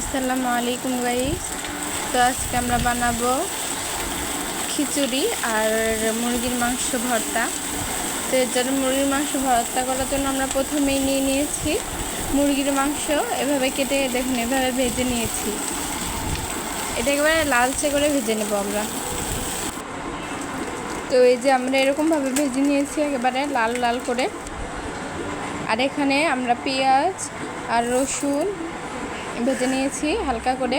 আসসালামু আলাইকুম গাইস তো আজকে আমরা বানাবো খিচুড়ি আর মুরগির মাংস ভর্তা। তো এর জন্য মুরগির মাংস ভর্তা করার জন্য আমরা প্রথমেই নিয়ে নিয়েছি মুরগির মাংস। এভাবে কেটে দেখুন, এভাবে ভেজে নিয়েছি। এটা একেবারে লালচে করে ভেজে নেব আমরা। তো এই যে আমরা এরকমভাবে ভেজে নিয়েছি একেবারে লাল লাল করে। আর এখানে আমরা পেঁয়াজ আর রসুন ভেজে নিয়েছি হালকা করে।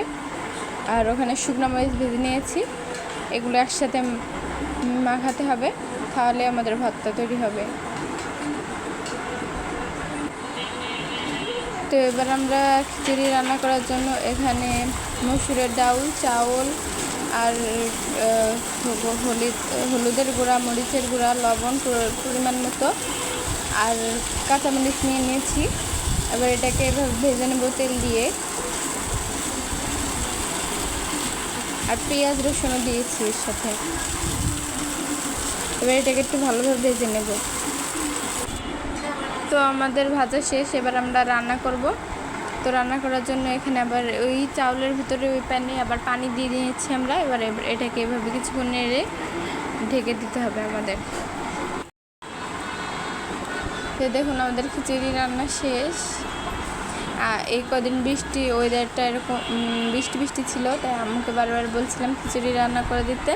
আর ওখানে শুকনো মরিচ ভেজে নিয়েছি। এগুলো একসাথে মাখাতে হবে, তাহলে আমাদের ভাতটা তৈরি হবে। তো এবার আমরা খিচুড়ি রান্না করার জন্য এখানে মসুরের ডাউল চাউল আর হলুদ, হলুদের গুঁড়া, মরিচের গুঁড়া, লবণ পরিমাণ মতো। আর কাঁচামরিচ নিয়ে নিয়েছি। এবার এটাকে এভাবে ভেজে নেব তেল দিয়ে। আর পেঁয়াজ, রসুনও দিয়েছি এর সাথে। এবার এটাকে একটু ভালোভাবে ভেজে নেব। তো আমাদের ভাজা শেষ, এবার আমরা রান্না করব। তো রান্না করার জন্য এখানে আবার ওই চাউলের ভিতরে ওই প্যানে আবার পানি দিয়ে দিয়েছি আমরা। এবার এটাকে এভাবে কিছুক্ষণ নেড়ে ঢেকে দিতে হবে আমাদের। তো দেখুন আমাদের খিচুড়ি রান্না শেষ। এই কদিন বৃষ্টি ওয়েদারটা এরকম বৃষ্টি বৃষ্টি ছিল, তাই আম্মুকে বারবার বলছিলাম খিচুড়ি রান্না করে দিতে।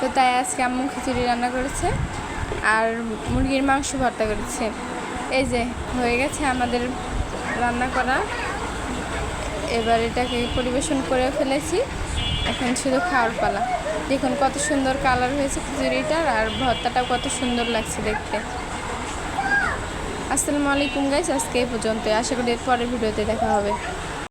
তো তাই আজকে আম্মু খিচুড়ি রান্না করেছে আর মুরগির মাংস ভর্তা করেছে। এই যে, হয়ে গেছে আমাদের রান্না করা। এবার এটাকে পরিবেশন করে ফেলেছি। এখন শুধু খাওয়ার পালা। দেখুন কত সুন্দর কালার হয়েছে খিচুড়িটার আর ভর্তাটাও কত সুন্দর লাগছে দেখতে। আসসালামু আলাইকুম গাইস আজকে এই পর্যন্ত আশা করি পরের ভিডিওতে দেখা হবে।